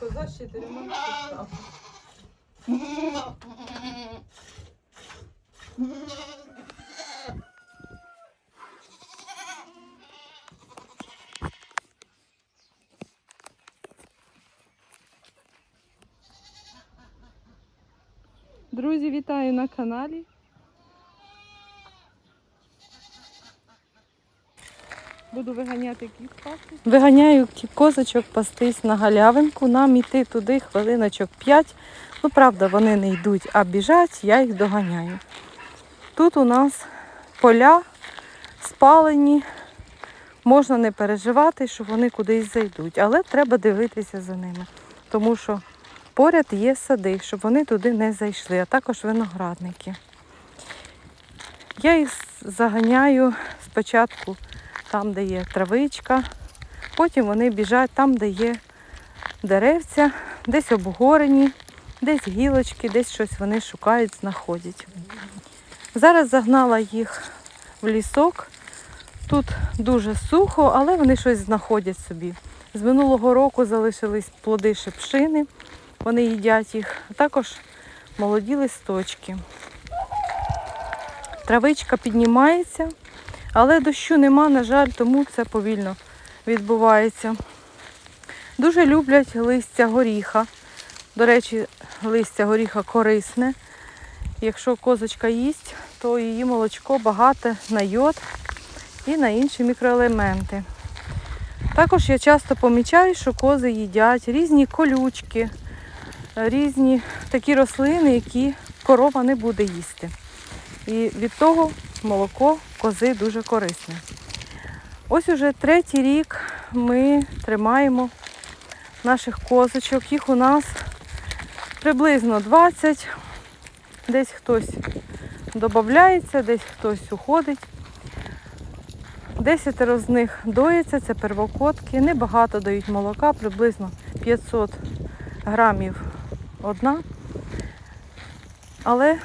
Коза з чотирма. Друзі, вітаю на каналі. Буду виганяти кіт пасти. Виганяю козочок пастись на галявинку. Нам іти туди хвилиночок 5. Ну, правда, вони не йдуть, а біжать, я їх доганяю. Тут у нас поля спалені. Можна не переживати, що вони кудись зайдуть, але треба дивитися за ними. Тому що поряд є сади, щоб вони туди не зайшли, а також виноградники. Я їх заганяю спочатку там, де є травичка, потім вони біжать там, де є деревця, десь обгорені, десь гілочки, десь щось вони шукають, знаходять. Зараз загнала їх в лісок. Тут дуже сухо, але вони щось знаходять собі. З минулого року залишились плоди шипшини, вони їдять їх, також молоді листочки. Травичка піднімається, але дощу нема, на жаль, тому це повільно відбувається. Дуже люблять листя горіха. До речі, листя горіха корисне. Якщо козочка їсть, то її молочко багате на йод і на інші мікроелементи. Також я часто помічаю, що кози їдять різні колючки, різні такі рослини, які корова не буде їсти. І від того молоко кози дуже корисне. Ось уже третій рік ми тримаємо наших козочок. Їх у нас приблизно 20. Десь хтось додається, десь хтось уходить. Десятеро з них доїться, це первокотки. Небагато дають молока, приблизно 500 грамів одна. Але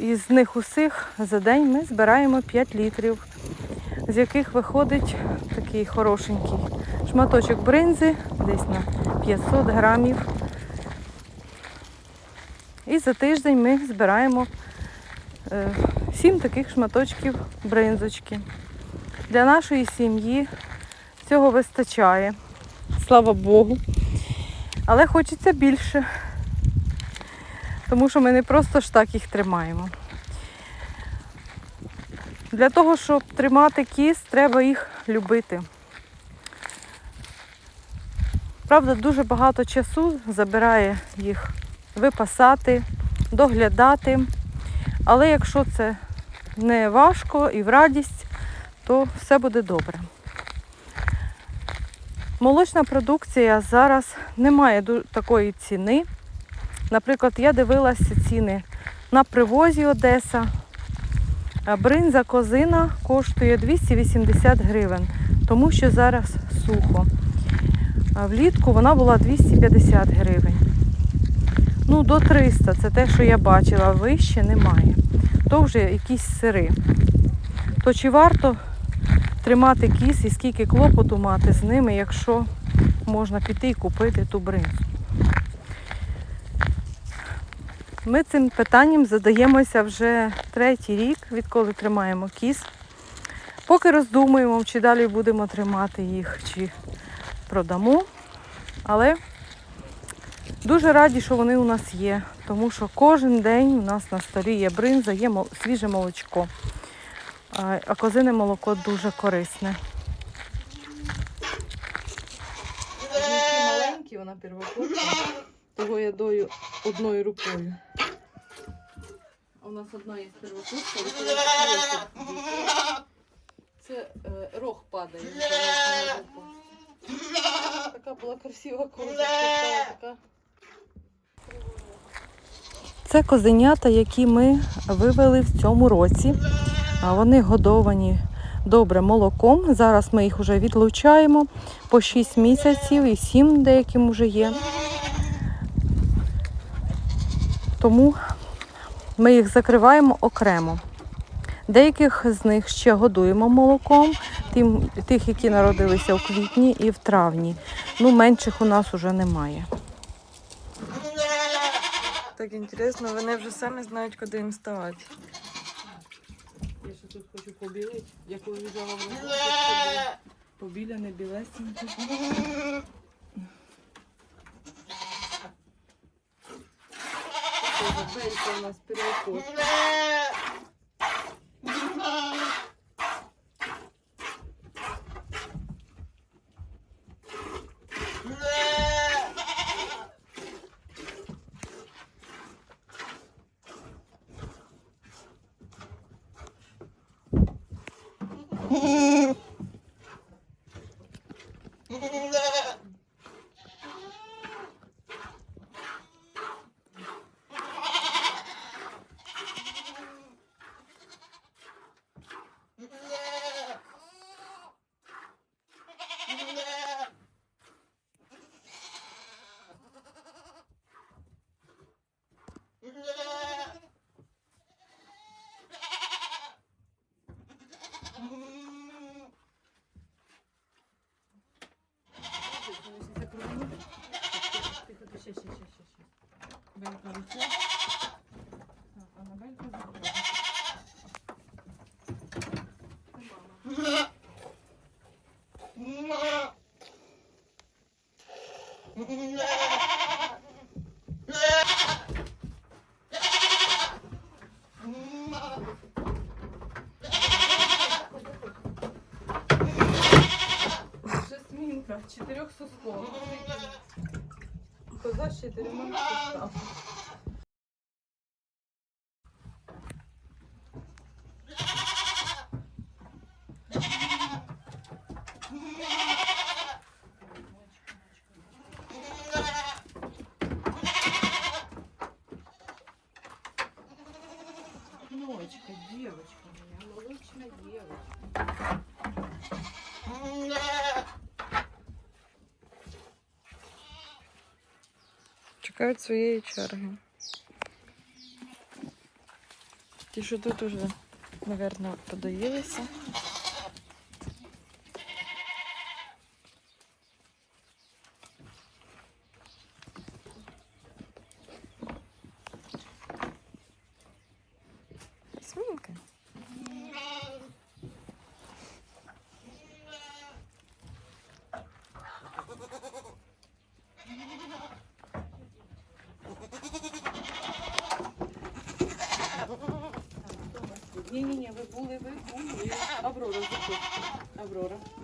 із, них усіх за день ми збираємо 5 літрів, з яких виходить такий хорошенький шматочок бринзи, десь на 500 грамів. І за тиждень ми збираємо е, 7 таких шматочків бринзочки. Для нашої сім'ї цього вистачає, слава Богу. Але хочеться більше, тому що ми не просто ж так їх тримаємо. Для того, щоб тримати кіз, треба їх любити. Правда, дуже багато часу забирає їх випасати, доглядати. Але якщо це не важко і в радість, то все буде добре. Молочна продукція зараз не має такої ціни. Наприклад, я дивилася ціни на привозі Одеса. Бринза козина коштує 280 гривень, тому що зараз сухо. Влітку вона була 250 гривень. Ну, до 300 це те, що я бачила, вище немає. То вже якісь сири. То чи варто тримати кіс і скільки клопоту мати з ними, якщо можна піти і купити ту бринзу? Ми цим питанням задаємося вже третій рік, відколи тримаємо кіс. Поки роздумуємо, чи далі будемо тримати їх, чи продамо. Але дуже раді, що вони у нас є, тому що кожен день у нас на столі є бринза, є свіже молочко. А козине молоко дуже корисне. маленькі, вона первокурсна, того я дою одною рукою. У нас одна є первокурсна, це е, рог падає. Така була красива коза. Це козенята, які ми вивели в цьому році. Вони годовані добре молоком. Зараз ми їх вже відлучаємо по 6 місяців і 7 деяким вже є. Тому ми їх закриваємо окремо. Деяких з них ще годуємо молоком, тим, тих, які народилися у квітні і в травні. Ну, менших у нас уже немає. Так інтересно, вони вже самі знають, куди їм ставати. Я ще тут хочу побілити, яку взяла в руку. Побіляне білесеньке. Vai, então, nós provocou. Hmm. У нас перекос. Жасмінка, чотирьох сосков. Коза з чотирьома сосками. Чекають своєї черги. Ті, що тут уже, мабуть, подоїлися. Ні-ні-ні, ви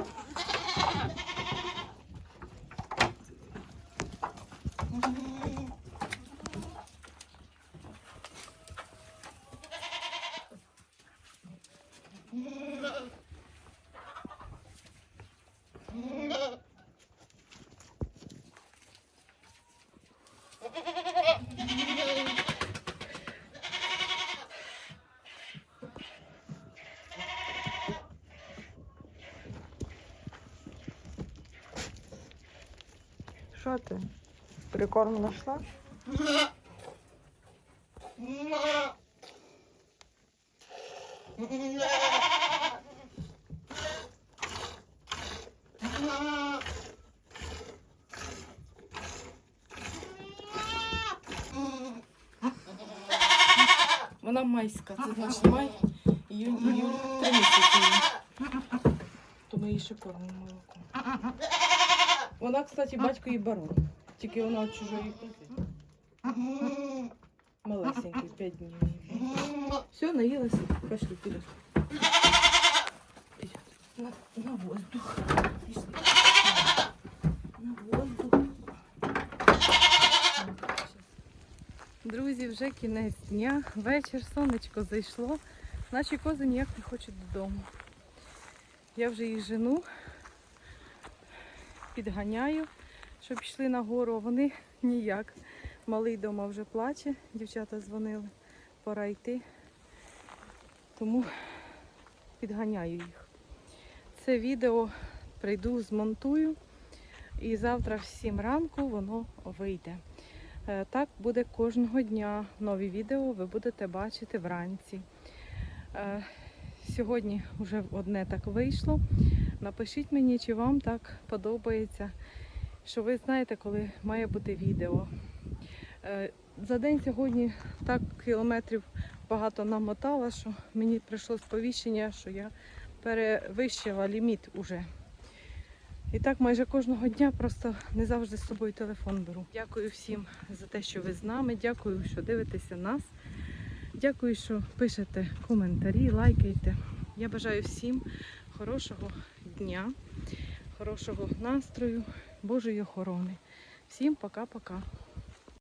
Що ти? Прикорм знайшла? Вона майська, це значить май, іюнь, іюль, три місяці. їй. То ми її ще кормимо молоком. Вона, кстати, батько її барон. Тільки вона від чужої кози. Малесенький, 5 днів. Все, наїлася. Пошли. Вперед. На, на воздух. На воздух. Друзі, вже кінець дня, вечір, сонечко зайшло. Наші кози ніяк не хочуть додому. Я вже їх жену, підганяю. щоб йшли на гору, а вони ніяк. Малий дома вже плаче, дівчата дзвонили, пора йти. Тому підганяю їх. Це відео прийду, змонтую, і завтра в 7 ранку воно вийде. Е, Так буде кожного дня. Нові відео ви будете бачити вранці. Е, Сьогодні вже одне так вийшло. Напишіть мені, чи вам так подобається, що ви знаєте, коли має бути відео. Е, За день сьогодні так кілометрів багато намотала, що мені прийшло сповіщення, що я перевищила ліміт уже. І так майже кожного дня просто не завжди з собою телефон беру. Дякую всім за те, що ви з нами. Дякую, що дивитеся нас. Дякую, що пишете коментарі, лайкайте. Я бажаю всім хорошого дня, хорошого настрою, Божої охорони. Всім пока-пока.